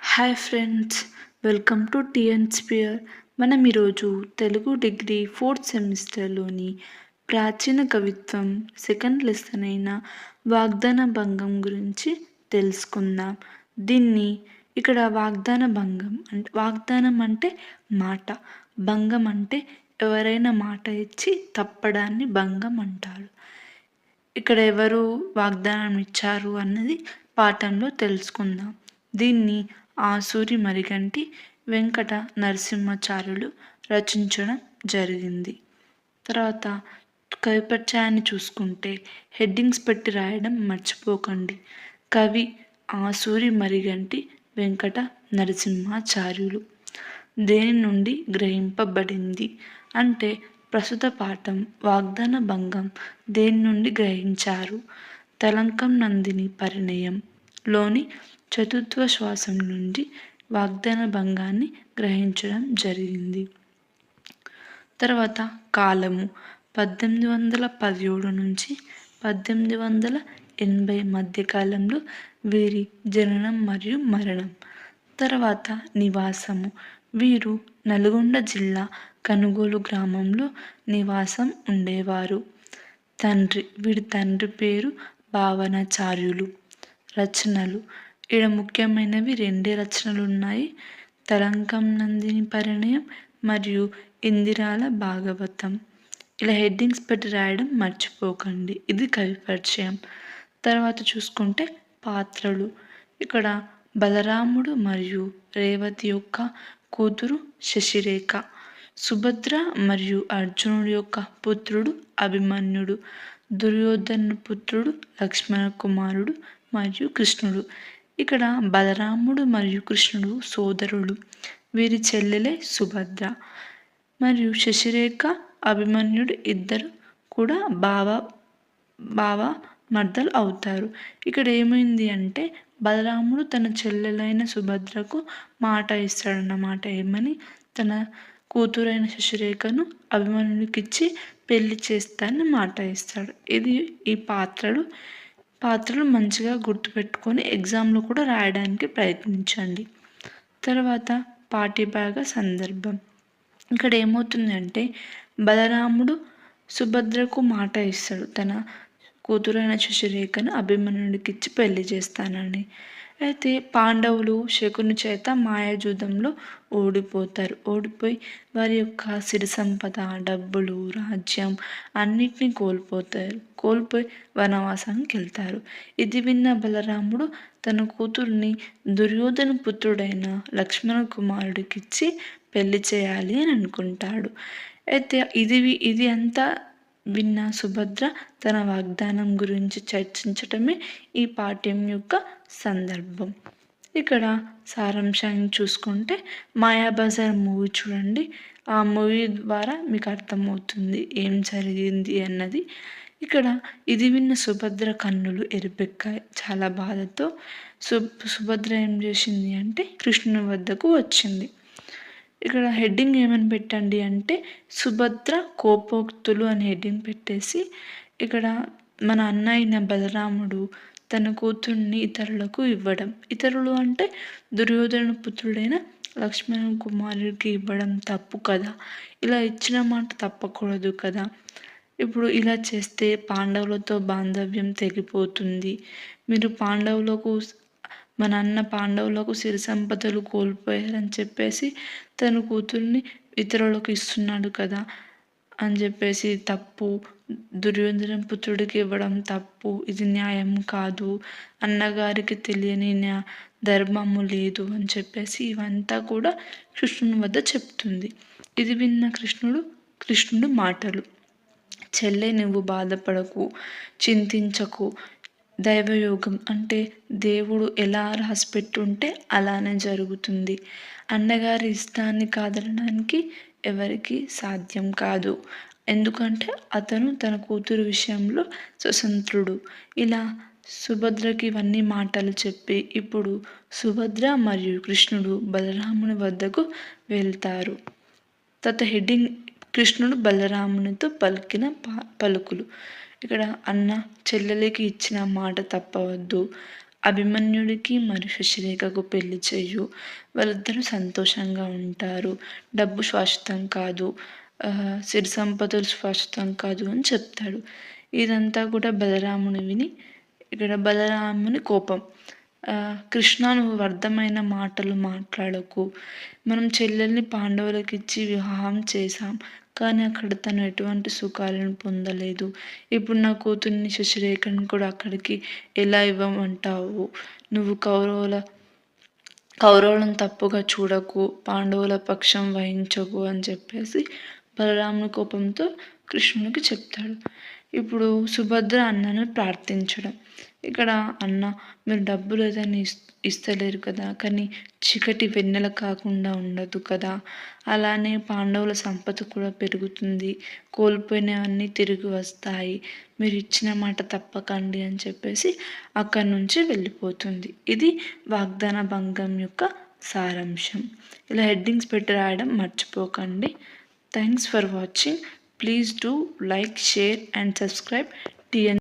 Hi friends welcome to TNsphere మనం ఈరోజు Telugu degree fourth సెమిస్టర్లోని ప్రాచీన కవిత్వం సెకండ్ లెసన్ అయిన వాగ్దాన భంగం గురించి తెలుసుకుందాం. దీన్ని ఇక్కడ వాగ్దాన భంగం అంటే వాగ్దానం అంటే మాట. భంగం అంటే ఎవరైనా మాట ఇచ్చి తప్పడాన్ని భంగం అంటారు. ఇక్కడ ఎవరు వాగ్దానం ఇచ్చారు అన్నది పాఠంలో తెలుసుకుందాం. దీన్ని ఆసూరి మరిగంటి వెంకట నరసింహాచార్యులు రచించడం జరిగింది. తర్వాత కవిపర్చయాన్ని చూసుకుంటే హెడ్డింగ్స్ పెట్టి రాయడం మర్చిపోకండి. కవి ఆసూరి మరిగంటి వెంకట నరసింహాచార్యులు. దేని నుండి గ్రహింపబడింది? అంటే ప్రస్తుత పాఠం వాగ్దాన భంగం దేని నుండి గ్రహించారు? తలంకం నందిని పరిణయం లోని చతుర్థ శ్వాసం నుండి వాగ్దాన భంగాన్ని గ్రహించడం జరిగింది. తర్వాత కాలము పద్దెనిమిది వందల పదిహేడు నుంచి పద్దెనిమిది వందల ఎనభై మధ్యకాలంలో వీరి జననం మరియు మరణం. తర్వాత నివాసము వీరు నల్గొండ జిల్లా కనుగోలు గ్రామంలో నివాసం ఉండేవారు. తండ్రి వీడి తండ్రి పేరు భావనాచార్యులు. రచనలు. ఇక్కడ ముఖ్యమైనవి రెండే రచనలు ఉన్నాయి తలంకం నందిని పరిణయం మరియు ఇందిరాల భాగవతం. ఇలా హెడ్డింగ్స్ పెట్టి రాయడం మర్చిపోకండి. ఇది కవి పరిచయం. తర్వాత చూసుకుంటే పాత్రలు. ఇక్కడ బలరాముడు మరియు రేవతి యొక్క కూతురు శశిరేఖ. సుభద్ర మరియు అర్జునుడి యొక్క పుత్రుడు అభిమన్యుడు. దుర్యోధను పుత్రుడు లక్ష్మణ కుమారుడు మరియు కృష్ణుడు. ఇక్కడ బలరాముడు మరియు కృష్ణుడు సోదరులు. వీరి చెల్లెలే సుభద్ర. మరియు శశిరేఖ అభిమన్యుడు ఇద్దరు కూడా బావ బావ మర్దలు అవుతారు. ఇక్కడ ఏమైంది అంటే బలరాముడు తన చెల్లెలైన సుభద్రకు మాట ఇస్తాడన్నమాట. ఏమని? తన కూతురైన శశిరేఖను అభిమన్యుడికిచ్చి పెళ్ళి చేస్తానని మాట ఇస్తాడు. ఇది ఈ పాత్రలు పాత్రలు మంచిగా గుర్తుపెట్టుకొని ఎగ్జామ్లో కూడా రాయడానికి ప్రయత్నించండి. తర్వాత పాఠ్యభాగ సందర్భం. ఇక్కడ ఏమవుతుందంటే బలరాముడు సుభద్రకు మాట ఇస్తాడు. తన కూతురైన శశిరేఖను అభిమన్యుడికి ఇచ్చి పెళ్ళి చేస్తానని. అయితే పాండవులు శకుని చేత మాయాజూదంలో ఓడిపోతారు. ఓడిపోయి వారి యొక్క సిరి సంపద డబ్బులు రాజ్యం అన్నిటినీ కోల్పోతారు. కోల్పోయి వనవాసానికి వెళ్తారు. ఇది విన్న బలరాముడు తన కూతుర్ని దుర్యోధన పుత్రుడైన లక్ష్మణ కుమారుడికిచ్చి పెళ్ళి చేయాలి అని అనుకుంటాడు. అయితే ఇది ఇది అంతా విన్న సుభద్ర తన వాగ్దానం గురించి చర్చించటమే ఈ పాఠ్యం యొక్క సందర్భం. ఇక్కడ సారాంశాన్ని చూసుకుంటే మాయాబజార్ మూవీ చూడండి. ఆ మూవీ ద్వారా మీకు అర్థమవుతుంది ఏం జరిగింది అన్నది. ఇక్కడ ఇది విన్న సుభద్ర కన్నులు ఎరిపెక్కాయి. చాలా బాధతో సు సుభద్ర ఏం చేసింది అంటే కృష్ణుని వద్దకు వచ్చింది. ఇక్కడ హెడ్డింగ్ ఏమని పెట్టండి అంటే సుభద్ర కోపోక్తులు అని హెడ్డింగ్ పెట్టేసి ఇక్కడ మన అన్న అయిన బలరాముడు తన కూతుర్ని ఇతరులకు ఇవ్వడం. ఇతరులు అంటే దుర్యోధన పుత్రుడైన లక్ష్మణ కుమారుడికి ఇవ్వడం తప్పు కదా. ఇలా ఇచ్చిన మాట తప్పకూడదు కదా. ఇప్పుడు ఇలా చేస్తే పాండవులతో బాంధవ్యం తెగిపోతుంది. మీరు పాండవులకు మన అన్న పాండవులకు సిరి సంపదలు కోల్పోయారని చెప్పేసి తన కూతుర్ని ఇతరులకు ఇస్తున్నాడు కదా అని చెప్పేసి తప్పు దుర్యోధన పుత్రుడికి ఇవ్వడం తప్పు ఇది న్యాయం కాదు అన్నగారికి తెలియని న్యా ధర్మము లేదు అని చెప్పేసి ఇవంతా కూడా కృష్ణుని వద్ద చెప్తుంది. ఇది విన్న కృష్ణుడు కృష్ణుడు మాటలు. చెల్లె నువ్వు బాధపడకు చింతించకు దైవయోగం అంటే దేవుడు ఎలా రాసిపెట్టుంటే అలానే జరుగుతుంది. అన్నగారి ఇష్టాన్ని కాదనడానికి ఎవరికి సాధ్యం కాదు. ఎందుకంటే అతను తన కూతురు విషయంలో స్వతంత్రుడు. ఇలా సుభద్రకి ఇవన్నీ మాటలు చెప్పి ఇప్పుడు సుభద్ర మరియు కృష్ణుడు బలరాముని వద్దకు వెళ్తారు. తత హెడ్డింగ్ కృష్ణుడు బలరామునితో పలికిన పలుకులు. ఇక్కడ అన్న చెల్లెలికి ఇచ్చిన మాట తప్పవద్దు. అభిమన్యుడికి మరియు శశిరేఖకు పెళ్ళి చెయ్యు వాళ్ళిద్దరూ సంతోషంగా ఉంటారు. డబ్బు శాశ్వతం కాదు. సిరి సంపదలు శాశ్వతం కాదు అని చెప్తాడు. ఇదంతా కూడా బలరాముని విని ఇక్కడ బలరాముని కోపం. కృష్ణ నువ్వు అర్థమైన మాటలు మాట్లాడకు. మనం చెల్లెల్ని పాండవులకు ఇచ్చి వివాహం చేశాం. కానీ అక్కడ తను ఎటువంటి సుఖాలను పొందలేదు. ఇప్పుడు నా కూతుర్ని శశిరేఖను కూడా అక్కడికి ఎలా ఇవ్వమంటావు? నువ్వు కౌరవుల కౌరవులను తప్పుగా చూడకు పాండవుల పక్షం వహించకు అని చెప్పేసి బలరాముని కోపంతో కృష్ణునికి చెప్తాడు. ఇప్పుడు సుభద్ర అన్నను ప్రార్థించడం. ఇక్కడ అన్న మీరు డబ్బులు ఏదైనా ఇస్తలేరు కదా కానీ చీకటి వెన్నెల కాకుండా ఉండదు కదా. అలానే పాండవుల సంపద కూడా పెరుగుతుంది. కోల్పోయినవన్నీ తిరిగి వస్తాయి. మీరు ఇచ్చిన మాట తప్పకండి అని చెప్పేసి అక్కడి నుంచి వెళ్ళిపోతుంది. ఇది వాగ్దాన భంగం యొక్క సారాంశం. ఇలా హెడ్డింగ్స్ పెట్టి రాయడం మర్చిపోకండి. Thanks for watching. Please do like, share and subscribe. TN